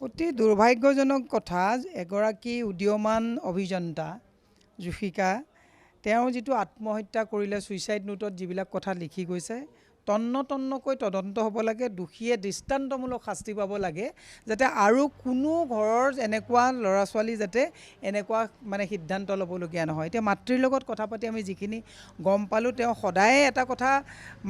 অতি দুৰ্ভাগ্যজনক কথা এগৰাকী উদীয়মান অভিযন্তা জুফিকা তেওঁ যিটো আত্মহত্যা কৰিলে ছুইচাইড নোটত যিবিলাক কথা লিখি গৈছে তন্ন তন্নকৈ তদন্ত হ'ব লাগে দোষীয়ে দৃষ্টান্তমূলক শাস্তি পাব লাগে যাতে আৰু কোনো ঘৰৰ এনেকুৱা ল'ৰা ছোৱালী যাতে এনেকুৱা মানে সিদ্ধান্ত ল'বলগীয়া নহয়। এতিয়া মাতৃৰ লগত কথা পাতি আমি যিখিনি গম পালোঁ তেওঁ সদায়ে এটা কথা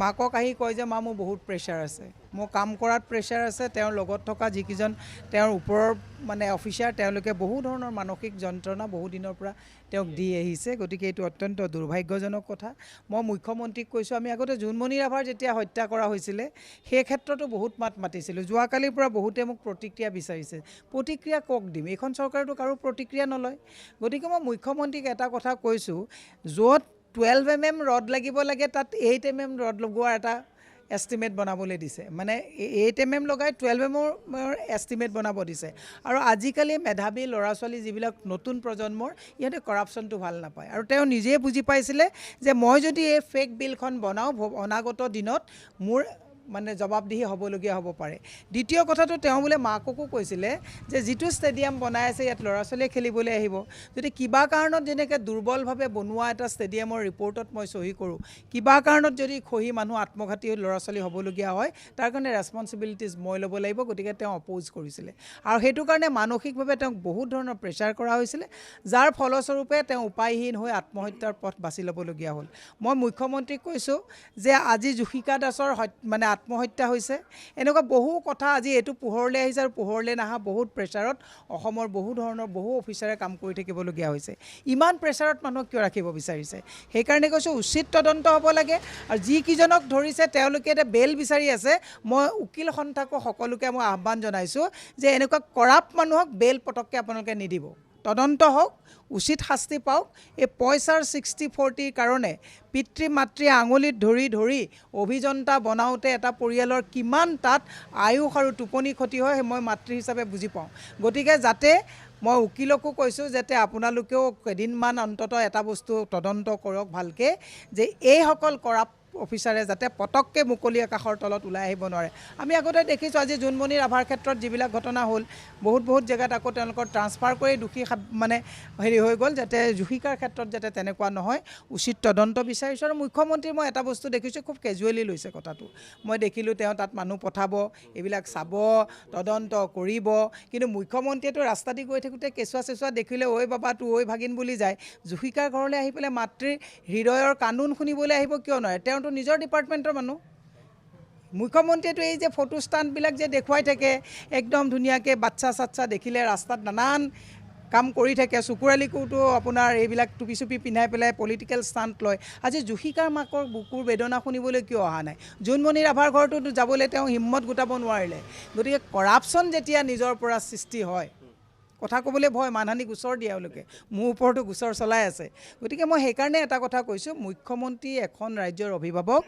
মাকক আহি কয় যে মা মোৰ বহুত প্ৰেছাৰ আছে। মোৰ কাম কৰাত প্ৰেছাৰ আছে তেওঁৰ লগত থকা যিকেইজন তেওঁৰ ওপৰৰ মানে অফিচাৰ তেওঁলোকে বহু ধৰণৰ মানসিক যন্ত্ৰণা বহু দিনৰ পৰা তেওঁক দি আহিছে। গতিকে এইটো অত্যন্ত দুৰ্ভাগ্যজনক কথা। মই মুখ্যমন্ত্ৰীক কৈছোঁ আমি আগতে জোনমণি ৰাভাৰ যেতিয়া হত্যা কৰা হৈছিলে সেই ক্ষেত্ৰতো বহুত মাত মাতিছিলোঁ। যোৱাকালিৰ পৰা বহুতে মোক প্ৰতিক্ৰিয়া বিচাৰিছে। প্ৰতিক্ৰিয়া কক দিম এইখন চৰকাৰেতো কাৰো প্ৰতিক্ৰিয়া নলয়। গতিকে মই মুখ্যমন্ত্ৰীক এটা কথা কৈছোঁ য'ত টুৱেলভ এম এম ৰড লাগিব লাগে তাত এইট এম এম ৰড লগোৱাৰ এটা এষ্টিমেট বনাবলৈ দিছে। মানে এইট এম এম লগাই টুৱেলভ এমৰ এষ্টিমেট বনাব দিছে। আৰু আজিকালি মেধাৱী ল'ৰা ছোৱালী যিবিলাক নতুন প্ৰজন্মৰ ইহঁতে কৰাপশ্যনটো ভাল নাপায়। আৰু তেওঁ নিজেই বুজি পাইছিলে যে মই যদি এই ফেক বিলখন বনাওঁ অনাগত দিনত মোৰ মানে জবাবদিহি হ'বলগীয়া হ'ব পাৰে। দ্বিতীয় কথাটো তেওঁ বোলে মাককো কৈছিলে যে যিটো ষ্টেডিয়াম বনাই আছে ইয়াত ল'ৰা ছোৱালীয়ে খেলিবলৈ আহিব। যদি কিবা কাৰণত যেনেকৈ দুৰ্বলভাৱে বনোৱা এটা ষ্টেডিয়ামৰ ৰিপৰ্টত মই চহী কৰোঁ কিবা কাৰণত যদি খহি মানুহ আত্মঘাতী ল'ৰা ছোৱালী হ'বলগীয়া হয় তাৰ কাৰণে ৰেচপনচিবিলিটিজ মই ল'ব লাগিব গতিকে তেওঁ অপ'জ কৰিছিলে। আৰু সেইটো কাৰণে মানসিকভাৱে তেওঁক বহুত ধৰণৰ প্ৰেছাৰ কৰা হৈছিলে যাৰ ফলস্বৰূপে তেওঁ উপায়হীন হৈ আত্মহত্যাৰ পথ বাছি ল'বলগীয়া হ'ল। মই মুখ্যমন্ত্ৰীক কৈছোঁ যে আজি জুশিকা দাসৰ মানে আত্মহত্যা হৈছে। এনেকুৱা বহু কথা আজি এইটো পোহৰলৈ আহিছে আৰু পোহৰলৈ নাহা বহুত প্ৰেছাৰত অসমৰ বহু ধৰণৰ বহু অফিচাৰে কাম কৰি থাকিবলগীয়া হৈছে। ইমান প্ৰেছাৰত মানুহক কিয় ৰাখিব বিচাৰিছে? সেইকাৰণে কৈছোঁ উচিত তদন্ত হ'ব লাগে আৰু যিকেইজনক ধৰিছে তেওঁলোকে এতিয়া বেল বিচাৰি আছে। মই উকিল সন্থাকো সকলোকে মই আহ্বান জনাইছোঁ যে এনেকুৱা কৰাপ্ট মানুহক বেল পটককৈ আপোনালোকে নিদিব। তদন্ত হওক উচিত শাস্তি পাওক এই পইচাৰ ছিক্সটি ফৰ্টিৰ কাৰণে পিতৃ মাতৃয়ে আঙুলিত ধৰি ধৰি অভিযন্তা বনাওঁতে এটা পৰিয়ালৰ কিমান তাত আয়ুস আৰু টোপনি ক্ষতি হয় সেই মই মাতৃ হিচাপে বুজি পাওঁ। গতিকে যাতে মই উকিলকো কৈছোঁ যাতে আপোনালোকেও কেইদিনমান অন্ততঃ এটা বস্তু তদন্ত কৰক ভালকৈ যে এইসকল কৰাপ্ট অফিচাৰে যাতে পটককৈ মুকলি আকাশৰ তলত ওলাই আহিব নোৱাৰে। আমি আগতে দেখিছোঁ আজি জোনমণি ৰাভাৰ ক্ষেত্ৰত যিবিলাক ঘটনা হ'ল বহুত বহুত জেগাত আকৌ তেওঁলোকৰ ট্ৰান্সফাৰ কৰি দোষী মানে হেৰি হৈ গ'ল যাতে জুহিকাৰ ক্ষেত্ৰত যাতে তেনেকুৱা নহয়। উচিত তদন্ত বিচাৰিছোঁ আৰু মুখ্যমন্ত্ৰী মই এটা বস্তু দেখিছোঁ খুব কেজুৱেলি লৈছে কথাটো। মই দেখিলোঁ তেওঁ তাত মানুহ পঠাব এইবিলাক চাব তদন্ত কৰিব। কিন্তু মুখ্যমন্ত্ৰীয়েতো ৰাস্তা দি গৈ থাকোঁতে কেঁচুৱা চেঁচুৱা দেখিলে ঐ বাবা তো ঐ ভাগিন বুলি যায়। জুহিকাৰ ঘৰলৈ আহি পেলাই মাতৃৰ হৃদয়ৰ কান্দোন শুনিবলৈ আহিব কিয় নোৱাৰে? তেওঁতো নিজৰ ডিপাৰ্টমেণ্টৰ মানুহ। মুখ্যমন্ত্ৰীয়েতো এই যে ফটো ষ্টাণ্টবিলাক যে দেখুৱাই থাকে একদম ধুনীয়াকৈ বাচ্চা চাচ্চা দেখিলে ৰাস্তাত নানান কাম কৰি থাকে। চকুৰালিকোতো আপোনাৰ এইবিলাক টুপি চুপি পিন্ধাই পেলাই পলিটিকেল ষ্টাণ্ট লয়। আজি জুহিকাৰ মাকৰ বুকুৰ বেদনা শুনিবলৈ কিয় অহা নাই? জোনমণি ৰাভাৰ ঘৰতো যাবলৈ তেওঁ হিম্মত গোটাব নোৱাৰিলে। গতিকে কৰাপশ্যন যেতিয়া নিজৰ পৰা সৃষ্টি হয় কথা ক'বলৈ ভয় মানহানি গোচৰ দিয়ে এওঁলোকে মোৰ ওপৰতো গোচৰ চলাই আছে। গতিকে মই সেইকাৰণে এটা কথা কৈছোঁ মুখ্যমন্ত্ৰী এখন ৰাজ্যৰ অভিভাৱক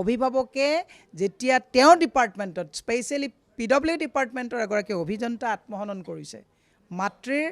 অভিভাৱকে যেতিয়া তেওঁৰ ডিপাৰ্টমেণ্টত স্পেচিয়েলি পি ডব্লিউ ডিপাৰ্টমেণ্টৰ এগৰাকী অভিযন্তা আত্মহনন কৰিছে মাতৃৰ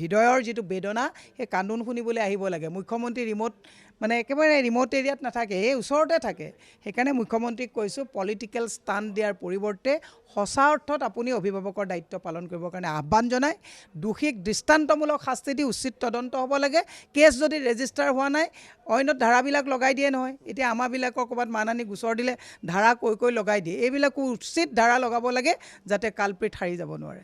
হৃদয়ৰ যিটো বেদনা সেই কান্দোন শুনিবলৈ আহিব লাগে। মুখ্যমন্ত্ৰী ৰিম'ট মানে একেবাৰে ৰিম'ট এৰিয়াত নাথাকে এই ওচৰতে থাকে। সেইকাৰণে মুখ্যমন্ত্ৰীক কৈছোঁ পলিটিকেল ষ্টাণ্ট দিয়াৰ পৰিৱৰ্তে সঁচা অৰ্থত আপুনি অভিভাৱকৰ দায়িত্ব পালন কৰিবৰ কাৰণে আহ্বান জনায় দোষীক দৃষ্টান্তমূলক শাস্তি দি উচিত তদন্ত হ'ব লাগে। কেছ যদি ৰেজিষ্টাৰ হোৱা নাই অন্যত ধাৰাবিলাক লগাই দিয়ে নহয়। এতিয়া আমাৰবিলাকৰ ক'ৰবাত মানহানি গোচৰ দিলে ধাৰা কৈ কৈ লগাই দিয়ে। এইবিলাকো উচিত ধাৰা লগাব লাগে যাতে কালপ্ৰিত হাৰি যাব নোৱাৰে।